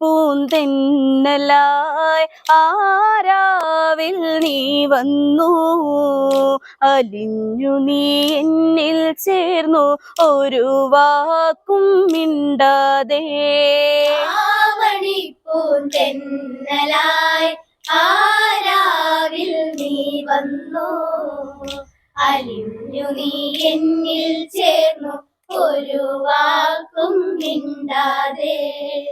പൂന്തെന്നലായി ആരാവിൽ നീ വന്നു? അലിഞ്ഞു നീ എന്നിൽ ചേർന്നു ഒരു വാക്കും മിണ്ടാതെ. ആവണി പൂന്തെന്നലായി ആരാവിൽ നീ വന്നു? അലിഞ്ഞു നീ എന്നിൽ ചേർന്നു ഒരു വാക്കും മിണ്ടാതെ.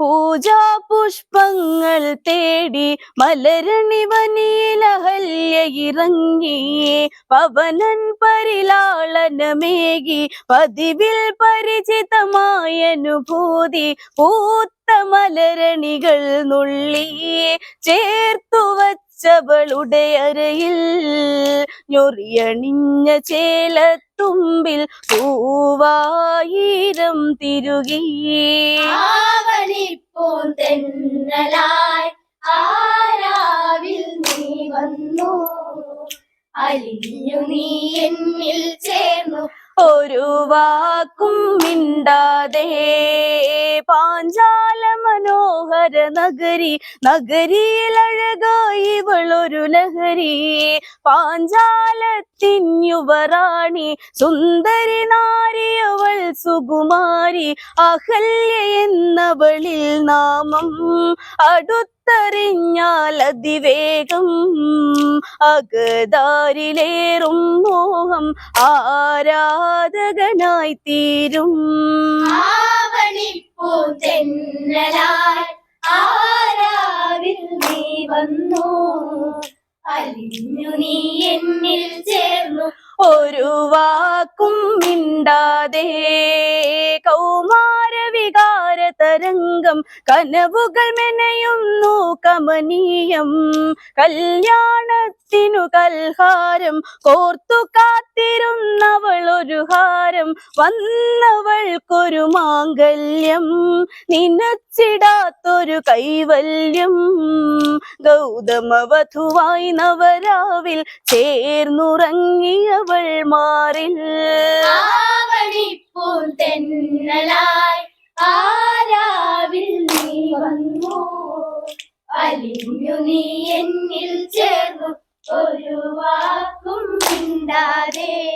പൂജാ പുഷ്പങ്ങൾ തേടി മലരണി വനിലഹല്യ ഇറങ്ങി. പവനൻ പരിലാളനമേകി. പതിവിൽ പരിചിതമായ അനുഭൂതി പൂത്ത മലരണികൾ നുള്ളി. ചേർത്തു വച്ചവളുടെ അരയിൽ ഞൊറിയണിഞ്ഞ ചേലത്തുമ്പിൽ പൂവായിരം തിരുകി. പൂന്തെന്നലായി ആരാവിൽ നീ വന്നു? അലിഞ്ഞു നീ എന്നിൽ ചേർന്നു. ഒരു വാക്കും മിണ്ടാതെ പാഞ്ചാല മനോഹര നഗരി നഗരിയിലഴകായി ഇവളൊരു ലഹരി. പാഞ്ചാലത്തിൻ യുവറാണി സുന്ദരി നാരിയവൾ സുകുമാരി അഹല്യ എന്നവളിൽ നാമം അടുത്തറിഞ്ഞാൽ അതിവേഗം. അകതാരിലേറും മോഹം ആരാധകനായി തീരും. പൂന്തെന്നലായി ആരാവിൽ നീ വന്നു? അലിഞ്ഞു നീ എന്നിൽ ചേർന്നു. ഒരു വാക്കും മിണ്ടാതെ കൗമാര വികാര തരംഗം കനവുകൾ മെനയുന്നു കമനീയം. കല്യാണത്തിനു കൽഹാരം കോർത്തു കാത്തിരുന്നവൾ ഒരു ഹാരം വന്നവൾക്കൊരു മാംഗല്യം നിനച്ചിടാത്തൊരു കൈവല്യം. ഗൗതമവധുവായി നവരാവിൽ ചേർന്നുറങ്ങിയവൾ മാറിൽ. വന്നു? അലിഞ്ഞു നീ എന്നിൽ ചേർന്നു. ഒരു വാക്കും മിണ്ടാതെ